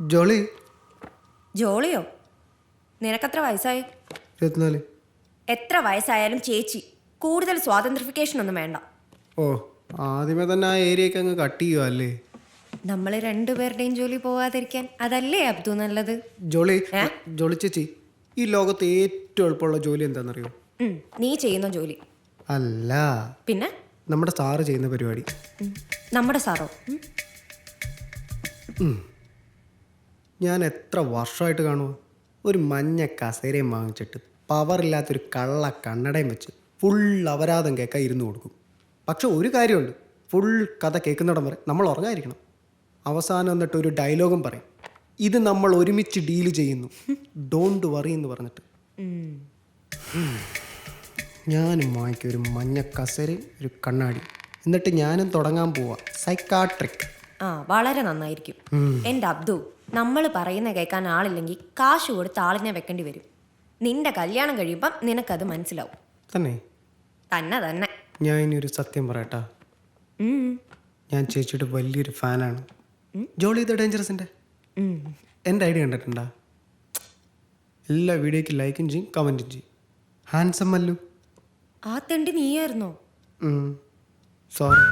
ജോളി? ജോളിയോ? നിനക്കത്ര വയസ്സായി? ഇരുപത്തിനാല്. എത്ര വയസ്സായാലും ചേച്ചി കൂടുതൽ സ്വാതന്ത്ര്യഫിക്കേഷൻ ഒന്നും വേണ്ട. ഓ ആദ്യമേ തന്നെ ആ ഏരിയക്ക് അങ്ങ് കട്ട് ചെയ്യുക അല്ലേ? നമ്മൾ രണ്ടുപേരുടെയും ജോലി പോവാതിരിക്കാൻ അതല്ലേ അബ്ദു നല്ലത്? ജോളി ജോളി ചേച്ചി ഈ ലോകത്ത് ഏറ്റവും എളുപ്പമുള്ള ജോലി എന്താണെന്നറിയോ ഉം, നീ ചെയ്യുന്ന ജോലി. അല്ല. പിന്നെ? നമ്മുടെ സാറ് ചെയ്യുന്ന പരിപാടി. നമ്മുടെ സാറോ? ഉം, ഞാൻ എത്ര വർഷമായിട്ട് കാണുമോ ഒരു മഞ്ഞ കസേരയും വാങ്ങിച്ചിട്ട് പവറില്ലാത്തൊരു കള്ള കണ്ണടയും വെച്ച് ഫുൾ അപരാധം കേൾക്കാൻ ഇരുന്ന് കൊടുക്കും. പക്ഷെ ഒരു കാര്യമുണ്ട്. ഫുൾ കഥ കേൾക്കുന്നിടം വരെ നമ്മൾ ഉറങ്ങാതിരിക്കണം. അവസാനം എന്നിട്ട് ഒരു ഡയലോഗും പറയും. ഇത് നമ്മൾ ഒരുമിച്ച് ഡീൽ ചെയ്യുന്നു. ഡോണ്ട് വറി എന്ന് പറഞ്ഞിട്ട്. ഞാനും വാങ്ങിക്കും ഒരു മഞ്ഞ കസേരയും ഒരു കണ്ണാടി എന്നിട്ട് ഞാനും തുടങ്ങാൻ പോവാ. സൈക്കാട്രിക് ആ വളരെ നന്നായിരിക്കും. എന്റെ അബ്ദു നമ്മൾ പറയുന്ന കേൾക്കാൻ ആളില്ലെങ്കിൽ കാശ് കൊടുത്ത് ആളിനെ വെക്കേണ്ടി വരും. നിന്റെ കല്യാണം കഴിയുമ്പം നിനക്കത് മനസ്സിലാവും. തന്നെ? തന്നെ തന്നെ. ഞാൻ ഇനി ഒരു സത്യം പറയട്ടാ. ഞാൻ ചേച്ചിയുടെ വലിയൊരു ഫാനാണ്. ജോളി ദ ഡേഞ്ചറസിന്റെ? എന്റെ എന്റെ ഐഡിയ കണ്ടിട്ടുണ്ടാ? എല്ലാ വീഡിയോയ്ക്ക് ലൈക്കും ചെയ്യും കമന്റും ചെയ്യും. ഹാൻസം മല്ലു. ആ തെണ്ടി നീയായിരുന്നോ? സോറി.